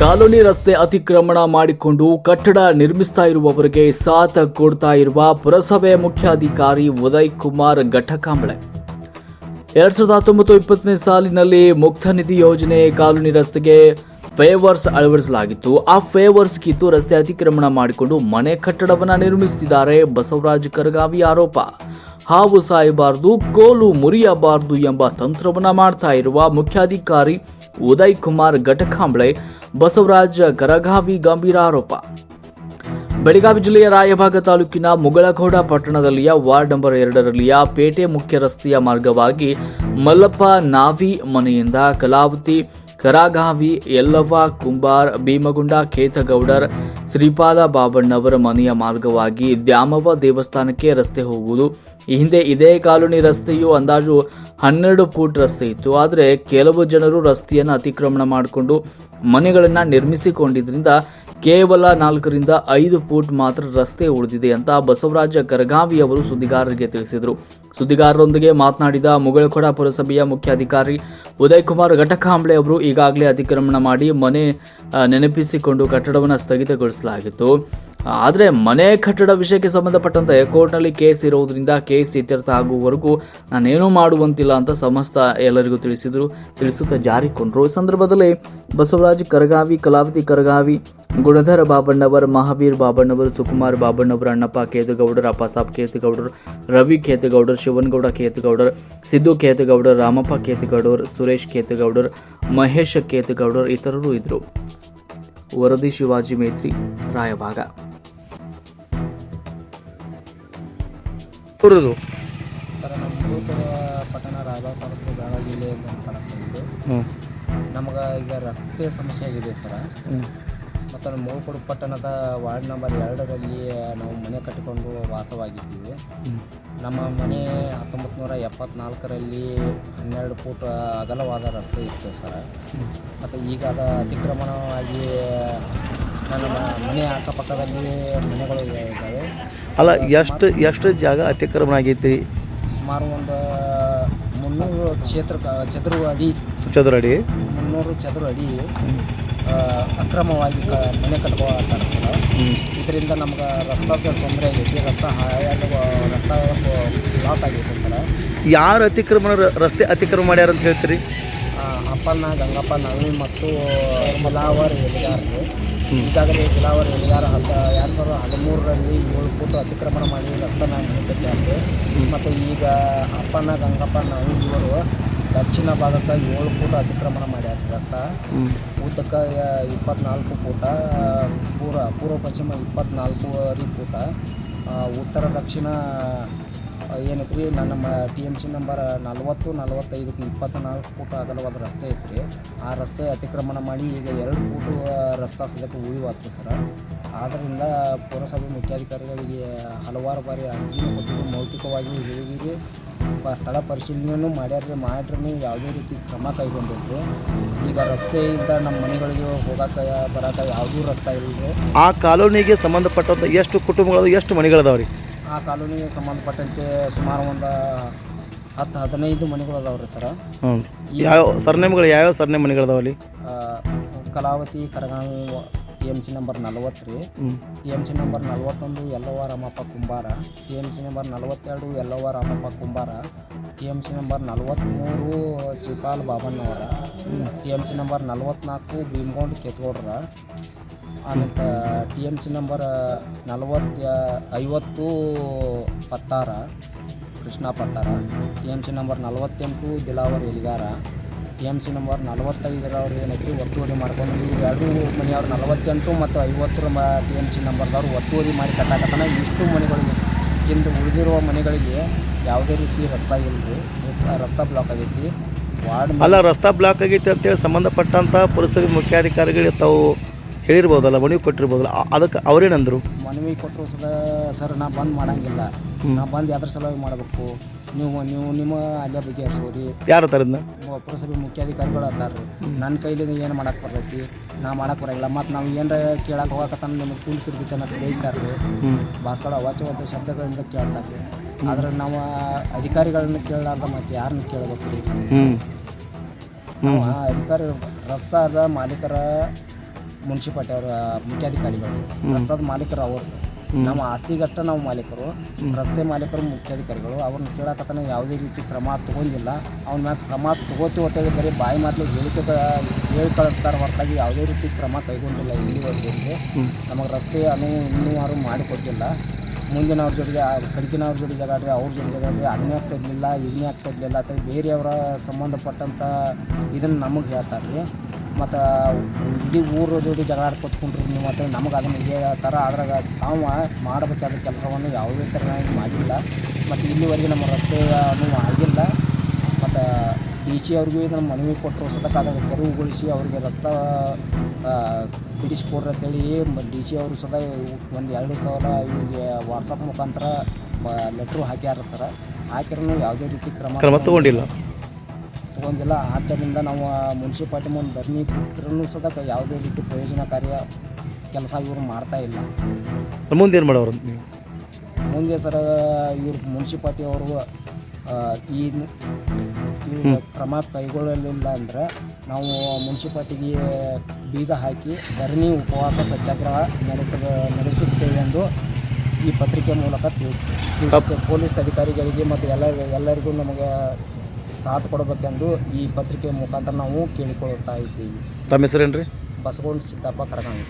Colony ರಸ್ತೆ ಅತಿಕ್ರಮಣ ಮಾಡಿಕೊಂಡು ಕಟ್ಟಡ ನಿರ್ಮಿಸ್ತಾ ಇರುವವರಿಗೆ ಸಾಥ ಕೊಡ್ತಾ ಇರುವ ಪುರಸಭೆ ಮುಖ್ಯಾಧಿಕಾರಿ ಉದಯ್ ಕುಮಾರ್ ಘಟಕಾಂಬಳೆ. ಎರಡ್ ಸಾವಿರದ ಹತ್ತೊಂಬತ್ತು ಇಪ್ಪತ್ತನೇ ಸಾಲಿನಲ್ಲಿ ಮುಕ್ತ ನಿಧಿ ಯೋಜನೆ ಕಾಲೋನಿ ರಸ್ತೆಗೆ ಫೇವರ್ಸ್ ಅಳವಡಿಸಲಾಗಿತ್ತು. ಆ ಫೇವರ್ಸ್ ಕಿತ್ತು ರಸ್ತೆ ಅತಿಕ್ರಮಣ ಮಾಡಿಕೊಂಡು ಮನೆ ಕಟ್ಟಡವನ್ನ ನಿರ್ಮಿಸುತ್ತಿದ್ದಾರೆ ಬಸವರಾಜ್ ಕರಗಾವಿ ಆರೋಪ. ಹಾವು ಸಾಯಬಾರದು, ಕೋಲು ಮುರಿಯಬಾರದು ಎಂಬ ತಂತ್ರವನ್ನ ಮಾಡ್ತಾ ಇರುವ ಮುಖ್ಯಾಧಿಕಾರಿ ಉದಯ್ ಕುಮಾರ್ ಘಟಕಾಂಬಳೆ ಬಸವರಾಜ್ ಕರಗಾವಿ ಗಂಭೀರ ಆರೋಪ. ಬೆಳಗಾವಿ ಜಿಲ್ಲೆಯ ರಾಯಭಾಗ ತಾಲೂಕಿನ ಮುಗಳಘೋಡ ಪಟ್ಟಣದಲ್ಲಿಯ ವಾರ್ಡ್ ನಂಬರ್ ಎರಡರಲ್ಲಿಯ ಪೇಟೆ ಮುಖ್ಯ ರಸ್ತೆಯ ಮಾರ್ಗವಾಗಿ ಮಲ್ಲಪ್ಪ ನಾವಿ ಮನೆಯಿಂದ ಕಲಾವತಿ ಕರಾಗಾವಿ, ಯಲ್ಲವ್ವ, ಕುಂಬಾರ್, ಭೀಮಗುಂಡ ಖೇತಗೌಡರ್ ಶ್ರೀಪಾದ ಬಾಬಣ್ಣವರ ಮನೆಯ ಮಾರ್ಗವಾಗಿ ದ್ಯಾಮವ್ವ ದೇವಸ್ಥಾನಕ್ಕೆ ರಸ್ತೆ ಹೋಗುವುದು. ಈ ಹಿಂದೆ ಇದೇ ಕಾಲೋನಿ ರಸ್ತೆಯು ಅಂದಾಜು ಹನ್ನೆರಡು ಫೂಟ್ ರಸ್ತೆ ಇತ್ತು. ಆದರೆ ಕೆಲವು ಜನರು ರಸ್ತೆಯನ್ನು ಅತಿಕ್ರಮಣ ಮಾಡಿಕೊಂಡು ಮನೆಗಳನ್ನು ನಿರ್ಮಿಸಿಕೊಂಡಿದ್ರಿಂದ ಕೇವಲ ನಾಲ್ಕರಿಂದ ಐದು ಫೂಟ್ ಮಾತ್ರ ರಸ್ತೆ ಉಳಿದಿದೆ ಅಂತ ಬಸವರಾಜ ಕರಗಾವಿ ಅವರು ಸುದ್ದಿಗಾರರಿಗೆ ತಿಳಿಸಿದರು. ಸುದ್ದಿಗಾರರೊಂದಿಗೆ ಮಾತನಾಡಿದ ಮುಗಳಖೋಡ ಪುರಸಭೆಯ ಮುಖ್ಯಾಧಿಕಾರಿ ಉದಯ್ ಕುಮಾರ್ ಘಟಕಾಂಬ್ಳೆ ಅವರು ಈಗಾಗಲೇ ಅತಿಕ್ರಮಣ ಮಾಡಿ ಮನೆ ನೆನಪಿಸಿಕೊಂಡು ಕಟ್ಟಡವನ್ನು ಸ್ಥಗಿತಗೊಳಿಸಲಾಗಿತ್ತು. ಆದರೆ ಮನೆ ಕಟ್ಟಡ ವಿಷಯಕ್ಕೆ ಸಂಬಂಧಪಟ್ಟಂತೆ ಕೋರ್ಟ್ನಲ್ಲಿ ಕೇಸ್ ಇರುವುದರಿಂದ ಕೇಸ್ ಇತ್ಯರ್ಥ ಆಗುವವರೆಗೂ ನಾನೇನೂ ಮಾಡುವಂತಿಲ್ಲ ಅಂತ ಸಮಸ್ತ ಎಲ್ಲರಿಗೂ ತಿಳಿಸಿದರು. ತಿಳಿಸುತ್ತಾ ಜಾರಿಕೊಂಡರು. ಈ ಸಂದರ್ಭದಲ್ಲಿ ಬಸವರಾಜ್ ಕರಗಾವಿ, ಕಲಾವತಿ ಕರಗಾವಿ ಗುಣಧರ ಬಾಬಣ್ಣವರ್ ಮಹಾವೀರ್ ಬಾಬಣ್ಣವರ್ ಸುಕುಮಾರ್ ಬಾಬಣ್ಣವರ್ ಅಣ್ಣಪ್ಪ ಕೇತುಗೌಡರ್ ಅಪ್ಪಸಾಬ್ ಕೇತಗೌಡರ್ ರವಿ ಕೇತಗೌಡರ್ ಶಿವನಗೌಡ ಕೇತಗೌಡರ್ ಸಿದ್ದು ಕೇತಗೌಡರ್ ರಾಮಪ್ಪ ಕೇತಗೌಡರ್ ಸುರೇಶ್ ಕೇತಗೌಡರ್ ಮಹೇಶ್ ಕೇತಗೌಡರ್ ಇತರರು ಇದ್ದರು ವರದಿ ಶಿವಾಜಿ ಮೇತ್ರಿ ರಾಯಭಾಗ. ನಮಗ ಪಟ್ಟಣ ರಾಯಬಾಗ ತಾಲೂಕು ಈಗ ರಸ್ತೆ ಸಮಸ್ಯೆ ಆಗಿದೆ ಸರ. ಮತ್ತು ನಮ್ಮ ಮೂಳ್ಕೋಡು ಪಟ್ಟಣದ ವಾರ್ಡ್ ನಂಬರ್ ಎರಡರಲ್ಲಿ ನಾವು ಮನೆ ಕಟ್ಟಿಕೊಂಡು ವಾಸವಾಗಿದ್ದೀವಿ. ನಮ್ಮ ಮನೆ ಹತ್ತೊಂಬತ್ತು ನೂರ ಎಪ್ಪತ್ನಾಲ್ಕರಲ್ಲಿ ಹನ್ನೆರಡು ಫೂಟ್ ಅಗಲವಾದ ರಸ್ತೆ ಇತ್ತು ಸರ್. ಮತ್ತು ಈಗ ಅದು ಅತಿಕ್ರಮಣವಾಗಿ ನನ್ನ ಮನೆ ಅಕ್ಕಪಕ್ಕದಲ್ಲಿ ಮನೆಗಳು ಇದ್ದಾವೆ. ಅಲ್ಲ ಎಷ್ಟು ಎಷ್ಟು ಜಾಗ ಅತಿಕ್ರಮಣ ಆಗೈತಿ? ಸುಮಾರು ಒಂದು ಮುನ್ನೂರು ಕ್ಷೇತ್ರ ಚದುರು ಅಡಿ. ಚದುರಡಿ ಮುನ್ನೂರು ಚದುರಡಿ ಅಡಿ. ಅಕ್ರಮವಾಗಿ ಕ ಮನೆ ಕಟ್ಕೊಳ್ತಾರೆ ಸರ್ ಇದರಿಂದ ನಮ್ಗೆ ರಸ್ತೆ ತೊಂದರೆ ಆಗೈತಿ ರಸ್ತಾ ಹಾಯಾಗ ರಸ್ತೆ ಲಾಸ್ ಆಗೈತೆ ಸರ. ಯಾರು ಅತಿಕ್ರಮಣ ರಸ್ತೆ ಅತಿಕ್ರಮ ಮಾಡ್ಯಾರ ಅಂತ ಹೇಳ್ತೀರಿ? ಅಪ್ಪನ ಗಂಗಪ್ಪ ನವೀನ್ ಮತ್ತು ಮಲಾವರ್ ಎಲಿಗಾರರು ಈಗಾಗಲೇ ಬಿಲಾವರ್ ಎಲ್ಲಿಗಾರ ಹತ್ತ ಎರಡು ಸಾವಿರದ ಹದಿಮೂರರಲ್ಲಿ ಏಳು ಫೂಟ್ ಅತಿಕ್ರಮಣ ಮಾಡಿ ರಸ್ತೆನ ಕಟ್ಟಿದ್ದಾರೆ ಮತ್ತು ಈಗ ಅಪ್ಪನ ಗಂಗಪ್ಪ ನವೀನ್ ಇವರು ದಕ್ಷಿಣ ಭಾಗಕ್ಕೆ ಏಳು ಫೂಟ್ ಅತಿಕ್ರಮಣ ಮಾಡ್ಯಾರ ರಸ್ತೆ. ಉದ್ದಕ್ಕೆ ಇಪ್ಪತ್ನಾಲ್ಕು ಫೂಟ ಪೂರ್ವ ಪೂರ್ವ ಪಶ್ಚಿಮ ಇಪ್ಪತ್ನಾಲ್ಕೂವರೆ ಫೂಟ. ಉತ್ತರ ದಕ್ಷಿಣ ಏನೈತೆ ರೀ ನನ್ನ ಮ ಟಿ ಎಂ ಸಿ ನಂಬರ್ ನಲ್ವತ್ತು ನಲ್ವತ್ತೈದಕ್ಕೆ ಇಪ್ಪತ್ನಾಲ್ಕು ಫೂಟ್ ಅಗಲವಾದ ರಸ್ತೆ ಐತ್ರಿ. ಆ ರಸ್ತೆ ಅತಿಕ್ರಮಣ ಮಾಡಿ ಈಗ ಎರಡು ಫೂಟು ರಸ್ತೆ ಸದ್ಯಕ್ಕೆ ಉಳಿವಾತ್ರಿ ಸರ. ಆದ್ದರಿಂದ ಪುರಸಭೆ ಮುಖ್ಯಾಧಿಕಾರಿಗಳಿಗೆ ಹಲವಾರು ಬಾರಿ ಅರ್ಜಿ ಕೊಟ್ಟಿದ್ದು ಮೌಖಿಕವಾಗಿಯೂ ಹೇಳಿದ್ದೀವಿ ಪ- ಸ್ಥಳ ಪರಿಶೀಲನೆಯೂ ಮಾಡ್ಯಾರ್ರಿ ಮಾಡ್ರೂ ಯಾವುದೇ ರೀತಿ ಕ್ರಮ ಕೈಗೊಂಡಿದ್ರು ಈಗ ರಸ್ತೆಯಿಂದ ನಮ್ಮ ಮನೆಗಳಿಗೆ ಹೋಗಕ್ಕೆ ಬರಕ್ಕೆ ಯಾವುದೂ ರಸ್ತೆ ಇಲ್ಲ ಆ ಕಾಲೋನಿಗೆ ಸಂಬಂಧಪಟ್ಟಂಥ ಎಷ್ಟು ಕುಟುಂಬಗಳು ಎಷ್ಟು ಮನೆಗಳದಾವ್ರಿ? ಆ ಕಾಲೋನಿಗೆ ಸಂಬಂಧಪಟ್ಟಂತೆ ಸುಮಾರು ಒಂದು ಹತ್ತು ಹದಿನೈದು ಮನೆಗಳು ಅದಾವೆ ರೀ ಸರ. ಹ್ಞೂ ಯಾವ ಸರ್ನೇಮ್ಗಳು ಯಾವ್ಯಾವ ಸರ್ನೇಮ್ ಮನೆಗಳದಾವ ಅಲ್ಲಿ Kalavati Karagavi T M C number ನಲವತ್ತು ರೀ. ಟಿ ಎಂ ಸಿ ನಂಬರ್ ನಲವತ್ತೊಂದು ಎಲ್ಲವ Ramappa Kumbara. T M C number ನಲವತ್ತೆರಡು ಎಲ್ಲವ Ramappa Kumbara. T M C number ನಲವತ್ತ್ಮೂರು Shripal Babannavar. T M C number ನಲ್ವತ್ನಾಲ್ಕು Bhimagond Ketgoudra. ಆನಂತರ ಟಿ ಎಂ ಸಿ ನಂಬರ್ ನಲವತ್ತ ಐವತ್ತು Pattar Krishna Pattar. T M C number ನಲವತ್ತೆಂಟು Dilawar Eligar. T M C number ನಲವತ್ತೈದರವ್ರು ಏನೈತಿ ಒತ್ತುವರಿ ಮಾಡ್ಕೊಂಡು ಎರಡು ಮನೆಯವ್ರು ನಲವತ್ತೆಂಟು ಮತ್ತು ಐವತ್ತರ ಮ ಟಿ ಎಂ ಸಿ ನಂಬರ್ದವ್ರು ಒತ್ತುವರಿ ಮಾಡಿ ಕಟ್ಟಾಕತ್ತಾನ. ಇಷ್ಟು ಮನೆಗಳಿಗೆ ಇಂದು ಉಳಿದಿರುವ ಮನೆಗಳಿಗೆ ಯಾವುದೇ ರೀತಿ ರಸ್ತಾ ಇಲ್ಲರಿ ರಸ್ತಾ ರಸ್ತಾ ಬ್ಲಾಕ್ ಆಗೈತಿ. ವಾರ್ಡ್ ಅಲ್ಲ ರಸ್ತಾ ಬ್ಲಾಕ್ ಆಗೈತಿ ಅಂತೇಳಿ ಸಂಬಂಧಪಟ್ಟಂಥ ಪುರಸಭೆ ಮುಖ್ಯಾಧಿಕಾರಿಗಳಿಗೆ ತಾವು ಹೇಳಿರ್ಬೋದಲ್ಲ ಮನವಿ ಕೊಟ್ಟಿರ್ಬೋದಲ್ಲ ಅದಕ್ಕೆ ಅವ್ರೇನಂದರು? ಮನವಿ ಕೊಟ್ಟರು ಸಲ ಸರ್ ನಾ ಬಂದ್ ಮಾಡಂಗಿಲ್ಲ. ನಾ ಬಂದು ಯಾವ್ದ್ರ ಸಲುವಾಗಿ ಮಾಡಬೇಕು? ನೀವು ನೀವು ನಿಮ್ಮ ಅಲ್ಲೇ ಬಗೆಹರಿಸ್ಬೋರಿ ಯಾರು ತರದ್ನ ಪುರಸಭೆ ಮುಖ್ಯಾಧಿಕಾರಿಗಳು ಅದಾರ ನನ್ನ ಕೈಲಿ ಏನು ಮಾಡಕ್ಕೆ ಬರ್ತೈತಿ? ನಾ ಮಾಡಕ್ಕೆ ಬರಂಗಿಲ್ಲ. ಮತ್ತು ನಾವು ಏನರ ಕೇಳಕ್ಕೆ ಹೋಗಕತ್ತಾನ ನಿಮಗೆ ಕೂಲ್ ಕಿರ್ದಿತ್ತೆ ಅನ್ನೋದು ಬೈತಾರ್ರಿ ಹ್ಞೂ ಭಾಷೆಗಳ ಅವಾಚ್ಯವಾದ ಶಬ್ದಗಳಿಂದ ಕೇಳ್ತಾರೆ. ಆದ್ರೆ ನಾವು ಅಧಿಕಾರಿಗಳನ್ನ ಕೇಳಲಾರ್ದ ಮತ್ತು ಯಾರನ್ನ ಕೇಳಬೇಕು? ರೀ ನಾವು ಅಧಿಕಾರಿ ರಸ್ತಾದ ಮಾಲೀಕರ ಮುನ್ಸಿಪಾಲ್ಟಿ ಅವರ ಮುಖ್ಯಾಧಿಕಾರಿಗಳು. ರಸ್ತಾದ ಮಾಲೀಕರು ಅವರು. ನಮ್ಮ ಆಸ್ತಿಗಷ್ಟ ನಾವು ಮಾಲೀಕರು ರಸ್ತೆ ಮಾಲೀಕರು ಮುಖ್ಯಾಧಿಕಾರಿಗಳು. ಅವ್ರನ್ನ ಕೇಳಕತ್ತನ ಯಾವುದೇ ರೀತಿ ಕ್ರಮ ತೊಗೊಂಡಿಲ್ಲ. ಅವ್ನ ಮ್ಯಾಗ ಕ್ರಮ ತಗೋತೀವಿ ಹೊತ್ತಾಗಿ ಬರೀ ಬಾಯಿ ಮಾತ್ರ ಹೇಳಿಕೆ ಹೇಳಿ ಕಳಿಸ್ತಾರೆ ಹೊರತಾಗಿ ಯಾವುದೇ ರೀತಿ ಕ್ರಮ ಕೈಗೊಂಡಿಲ್ಲ ಇಲ್ಲಿವರೆಗೆ. ನಮಗೆ ರಸ್ತೆ ಅನುವು ಇನ್ನೂ ಯಾರು ಮಾಡಿಕೊಟ್ಟಿಲ್ಲ ಮುಂದಿನವ್ರ ಜೊತೆಗೆ ಕಡಿಕಿನವ್ರ ಜೊತೆ ಜಗಾಡ್ರಿ ಅವ್ರ ಜೊತೆ ಜಗಾಡ್ರಿ ಅದನ್ನೇ ಆಗ್ತಾ ಇರಲಿಲ್ಲ ಇದನ್ನೇ ಆಗ್ತಾ ಇರಲಿಲ್ಲ ಅಥವಾ ಬೇರೆಯವರ ಸಂಬಂಧಪಟ್ಟಂಥ ಇದನ್ನು ನಮಗೆ ಹೇಳ್ತಾರೆ ರೀ ಮತ್ತು ಇಡೀ ಊರ ಜೋಡಿ ಜಗಳ ಆಡ್ಕೊತ್ಕೊಂಡ್ರಿ ನೀವು ಮತ್ತು ನಮಗೆ ಅದನ್ನು ಹೇಳ್ತಾರ ಅದ್ರಾಗ ತಾವು ಮಾಡಬೇಕಾದ ಕೆಲಸವನ್ನು ಯಾವುದೇ ಥರ ಮಾಡಿಲ್ಲ. ಮತ್ತು ಇಲ್ಲಿವರೆಗೆ ನಮ್ಮ ರಸ್ತೆಯನ್ನು ಆಗಿಲ್ಲ. ಮತ್ತು ಡಿ ಸಿ ಅವ್ರಿಗೂ ನಮ್ಮ ಮನವಿ ಕೊಟ್ಟರು ಸದಕ್ಕೆ ಅದನ್ನು ತೆರವುಗೊಳಿಸಿ ಅವರಿಗೆ ರಸ್ತೆ ಬಿಡಿಸ್ಕೊಡ್ರಿ ಅಂತೇಳಿ ಡಿ ಸಿ ಅವರು ಸದಾ ಒಂದು ಎರಡು ಸಾವಿರ ಇವರಿಗೆ ವಾಟ್ಸಪ್ ಮುಖಾಂತರ ಲೆಟ್ರು ಹಾಕ್ಯಾರ ಸರ. ಹಾಕಿರೂ ಯಾವುದೇ ರೀತಿ ಕ್ರಮ ಕ್ರಮ ತಗೊಂಡಿಲ್ಲ. ತಗೊಂಡಿಲ್ಲ ಆದ್ದರಿಂದ ನಾವು ಮುನ್ಸಿಪಾಲ್ಟಿ ಮುಂದೆ ಧರಣಿ ಕೂತ್ರೂ ಸದಾ ಯಾವುದೇ ರೀತಿ ಪ್ರಯೋಜನಕಾರಿಯ ಕೆಲಸ ಇವರು ಮಾಡ್ತಾ ಇಲ್ಲ. ಮುಂದೆ ಏನು ಮಾಡೋರು ನೀವು? ಮುಂದೆ ಸರ ಇವರು ಮುನ್ಸಿಪಾಲ್ಟಿ ಅವರು ಈ ಕ್ರಮ ಕೈಗೊಳ್ಳಲಿಲ್ಲ ಅಂದರೆ ನಾವು ಮುನ್ಸಿಪಾಲ್ಟಿಗೆ ಬೀಗ ಹಾಕಿ ಧರಣಿ ಉಪವಾಸ ಸತ್ಯಾಗ್ರಹ ನಡೆಸ ನಡೆಸುತ್ತೇವೆ ಎಂದು ಈ ಪತ್ರಿಕೆ ಮೂಲಕ ತಿಳಿಸ್ ಪೊಲೀಸ್ ಅಧಿಕಾರಿಗಳಿಗೆ ಮತ್ತು ಎಲ್ಲ ಎಲ್ಲರಿಗೂ ನಮಗೆ ಸಾಥ್ ಕೊಡಬೇಕೆಂದು ಈ ಪತ್ರಿಕೆ ಮುಖಾಂತರ ನಾವು ಕೇಳಿಕೊಳ್ಳುತ್ತಾ ಇದ್ದೀವಿ. ತಮ್ಮ ಹೆಸರೇನು ರೀ ಬಸವಗೊಂಡ ಸಿದ್ದಪ್ಪ ಕರಗಾಂಗ್.